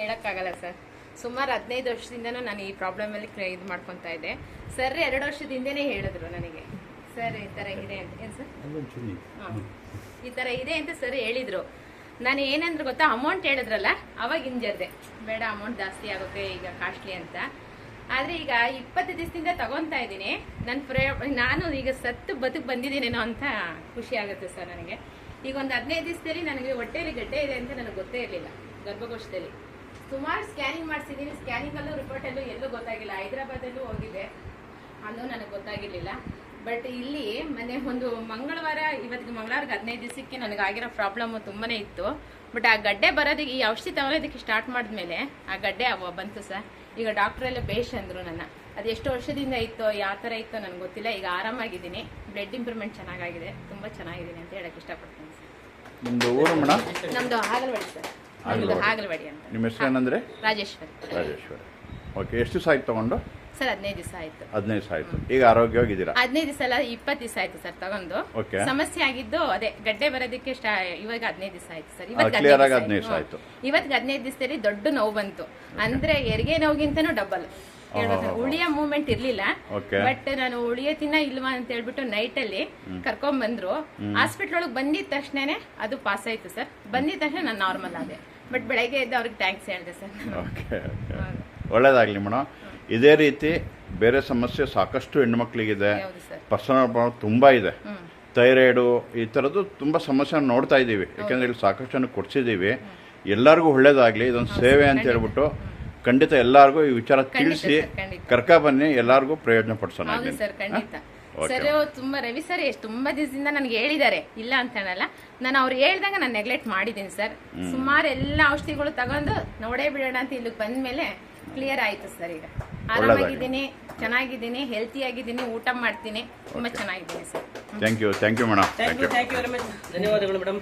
ಹೇಳಕ್ಕಾಗಲ್ಲ ಸರ್. ಸುಮಾರು ಹದಿನೈದು ವರ್ಷದಿಂದನೂ ನಾನು ಈ ಪ್ರಾಬ್ಲಮಲ್ಲಿ ಇದು ಮಾಡ್ಕೊತಾ ಇದ್ದೆ. ಸರ್ ಎರಡು ವರ್ಷದಿಂದನೇ ಹೇಳಿದ್ರು ನನಗೆ. ಸರ್ ಈ ಥರ ಇದೆ ಅಂತ. ಏನು ಸರ್? ಹಾಂ. ಈ ಥರ ಇದೆ ಅಂತ ಸರ್ ಹೇಳಿದ್ರು. ನಾನು ಏನಂದ್ರೆ ಗೊತ್ತಾ ಅಮೌಂಟ್ ಹೇಳಿದ್ರಲ್ಲ ಅವಾಗ ಹಿಂಜರ್ದೆ. ಬೇಡ ಅಮೌಂಟ್ ಜಾಸ್ತಿ ಆಗುತ್ತೆ ಈಗ ಕಾಸ್ಟ್ಲಿ ಅಂತ. ಆದರೆ ಈಗ ಇಪ್ಪತ್ತು ದಿವಸದಿಂದ ತಗೊತಾ ಇದ್ದೀನಿ. ನನ್ನ ಪ್ರೇ ನಾನು ಈಗ ಸತ್ತು ಬದುಕು ಬಂದಿದ್ದೀನೇನೋ ಅಂತ ಖುಷಿ ಆಗುತ್ತೆ ಸರ್ ನನಗೆ. ಈಗ ಒಂದು ಹದಿನೈದು ದಿವಸದಲ್ಲಿ ನನಗೆ ಹೊಟ್ಟೆಯಲ್ಲಿ ಗಡ್ಡೆ ಇದೆ ಅಂತ ನನಗೆ ಗೊತ್ತೇ ಇರಲಿಲ್ಲ ಗರ್ಭಕೋಶದಲ್ಲಿ ಸುಮಾರು ಸ್ಕ್ಯಾನಿಂಗ್ ಮಾಡಿಸಿದ್ದೀನಿ ಸ್ಕ್ಯಾನಿಂಗಲ್ಲೂ ರಿಪೋರ್ಟಲ್ಲೂ ಎಲ್ಲೂ ಗೊತ್ತಾಗಿಲ್ಲ. ಹೈದ್ರಾಬಾದಲ್ಲೂ ಹೋಗಿದೆ. ಅನ್ನೋ ನನಗೆ ಗೊತ್ತಾಗಿರ್ಲಿಲ್ಲ. ಬಟ್ ಇಲ್ಲಿ ಮೊನ್ನೆ ಒಂದು ಮಂಗಳವಾರ ಇವತ್ತಿಗೆ ಮಂಗಳವಾರಕ್ಕೆ ಹದಿನೈದು ದಿವಸಕ್ಕೆ ನನಗೆ ಆಗಿರೋ ಪ್ರಾಬ್ಲಮ್ ತುಂಬಾನೇ ಇತ್ತು. ಬಟ್ ಆ ಗಡ್ಡೆ ಬರೋದಕ್ಕೆ ಈ ಔಷಧಿ ತಗೊಳ್ಳೋದಕ್ಕೆ ಸ್ಟಾರ್ಟ್ ಮಾಡಿದ್ಮೇಲೆ ಆ ಗಡ್ಡೆ ಅವ ಬಂತು ಸರ್. ಈಗ ಡಾಕ್ಟರ್ ಎಲ್ಲ ಬೇಷ್ ಅಂದ್ರು ನನ್ನ. ಅದು ಎಷ್ಟು ವರ್ಷದಿಂದ ಇತ್ತೋ ಯಾವ ಥರ ಇತ್ತೋ ನನಗೆ ಗೊತ್ತಿಲ್ಲ. ಈಗ ಆರಾಮಾಗಿದ್ದೀನಿ. ಬ್ಲಡ್ ಇಂಪ್ರೂವ್ಮೆಂಟ್ ಚೆನ್ನಾಗಿದೆ ತುಂಬ ಚೆನ್ನಾಗಿದ್ದೀನಿ ಅಂತ ಹೇಳಕ್ಕೆ ಇಷ್ಟಪಡ್ತೀನಿ ಸರ್. ನಿಮ್ಮದು ಹಾಗಲ್ವಾಡಿ ಸರ್. ಹಾಗಲವಾಡಿ ಅಂತ. ನಿಮ್ಮ ಹೆಸರು ಏನಂದ್ರೆ ರಾಜೇಶ್ವರಿ. ರಾಜೇಶ್ವರಿ. ಓಕೆ ಎಷ್ಟು ದಿವಸ ಆಯ್ತು ತೊಗೊಂಡು? ಸರ್ ಹದಿನೈದು ದಿವಸ ಆಯ್ತು. ಹದಿನೈದು ದಿವಸ ಆಯ್ತು. ಈಗ ಆರೋಗ್ಯವಾಗಿದ್ದೀರಾ? ಹದಿನೈದು ದಿವಸ ಅಲ್ಲ ಇಪ್ಪತ್ತು ದಿವಸ ಆಯ್ತು ಸರ್ ತಗೊಂಡು. ಓಕೆ ಸಮಸ್ಯೆ ಆಗಿದ್ದು ಅದೇ ಗಡ್ಡೆ ಬರೋದಕ್ಕೆ ಸ್ಟಾ ಇವಾಗ ಹದಿನೈದು ದಿವಸ ಆಯ್ತು ಸರ್. ಇವಾಗ ಕ್ಲಿಯರ್ ಆಗಿ ಹದಿನೈದು ದಿವಸ ಆಯ್ತು. ಇವತ್ತು ಹದಿನೈದು ದಿವಸದಲ್ಲಿ ದೊಡ್ಡ ನೋವು ಬಂತು. ಅಂದ್ರೆ ಹೆರಿಗೆ ನೋವಿಗಿಂತನೂ ಡಬಲ್ ಉಳಿಯ ಮೂವ್ಮೆಂಟ್ ಇರ್ಲಿಲ್ಲ. ಬಟ್ ನಾನು ಉಳಿಯ ತಿನ್ನ ಇಲ್ವಾ ಅಂತ ಹೇಳ್ಬಿಟ್ಟು ನೈಟ್ ಅಲ್ಲಿ ಕರ್ಕೊಂಡ್ ಬಂದ್ರು ಹಾಸ್ಪಿಟ್ಲ್ ಒಳಗ್ ಬಂದಿದ ತಕ್ಷಣನೇ ಅದು ಪಾಸ್ ಆಯ್ತು ಸರ್. ಬಂದಿದ ತಕ್ಷಣ ನಾನು ನಾರ್ಮಲ್ ಆದೆ. ಬಟ್ ಬೆಳಗ್ಗೆ ಎದ್ದು ಅವ್ರಿಗೆ ಥ್ಯಾಂಕ್ಸ್ ಹೇಳಿದೆ ಸರ್ ಓಕೆ ಒಳ್ಳೇದಾಗಲಿ ಮೇಡಮ್ ಇದೇ ರೀತಿ ಬೇರೆ ಸಮಸ್ಯೆ ಸಾಕಷ್ಟು ಹೆಣ್ಮಕ್ಳಿಗಿದೆ. ಪರ್ಸನಲ್ ಪ್ರಾಬ್ಲಮ್ ತುಂಬ ಇದೆ. ಥೈರಾಯ್ಡು ಈ ಥರದ್ದು ತುಂಬ ಸಮಸ್ಯೆ ನೋಡ್ತಾ ಇದ್ದೀವಿ. ಯಾಕೆಂದರೆ ಇಲ್ಲಿ ಸಾಕಷ್ಟು ಜನ ಕೊಡ್ಸಿದ್ದೀವಿ. ಎಲ್ಲರಿಗೂ ಒಳ್ಳೇದಾಗಲಿ. ಇದೊಂದು ಸೇವೆ ಅಂತ ಹೇಳ್ಬಿಟ್ಟು ಖಂಡಿತ ಎಲ್ಲರಿಗೂ ಈ ವಿಚಾರ ತಿಳಿಸಿ. ಕರ್ಕ ಬನ್ನಿ. ಎಲ್ಲರಿಗೂ ಪ್ರಯೋಜನ ಪಡಿಸೋಣ. ಸರ್ ತುಂಬಾ ರವಿ ಸರ್ ಎಷ್ಟು ತುಂಬಾ ದಿವಸದಿಂದ ನನಗೆ ಹೇಳಿದ್ದಾರೆ. ಇಲ್ಲ ಅಂತ ಹೇಳಲ್ಲ. ನಾನು ಅವ್ರು ಹೇಳ್ದಾಗ ನಾನು ನೆಗ್ಲೆಕ್ಟ್ ಮಾಡಿದ್ದೀನಿ ಸರ್. ಸುಮಾರು ಎಲ್ಲ ಔಷಧಿಗಳು ತಗೊಂಡು ನೋಡೇ ಬಿಡೋಣ ಅಂತ ಇಲ್ಲಿಗೆ ಬಂದ್ಮೇಲೆ ಕ್ಲಿಯರ್ ಆಯ್ತು ಸರ್ ಈಗ. ಆರಾಮಾಗಿದ್ದೀನಿ ಚೆನ್ನಾಗಿದ್ದೀನಿ ಹೆಲ್ತಿ ಆಗಿದ್ದೀನಿ ಊಟ ಮಾಡ್ತೀನಿ. ತುಂಬಾ ಚೆನ್ನಾಗಿದ್ದೀನಿ sir. Thank you thank you madam thank thank you you thank you very much ಧನ್ಯವಾದಗಳು ಮೇಡಮ್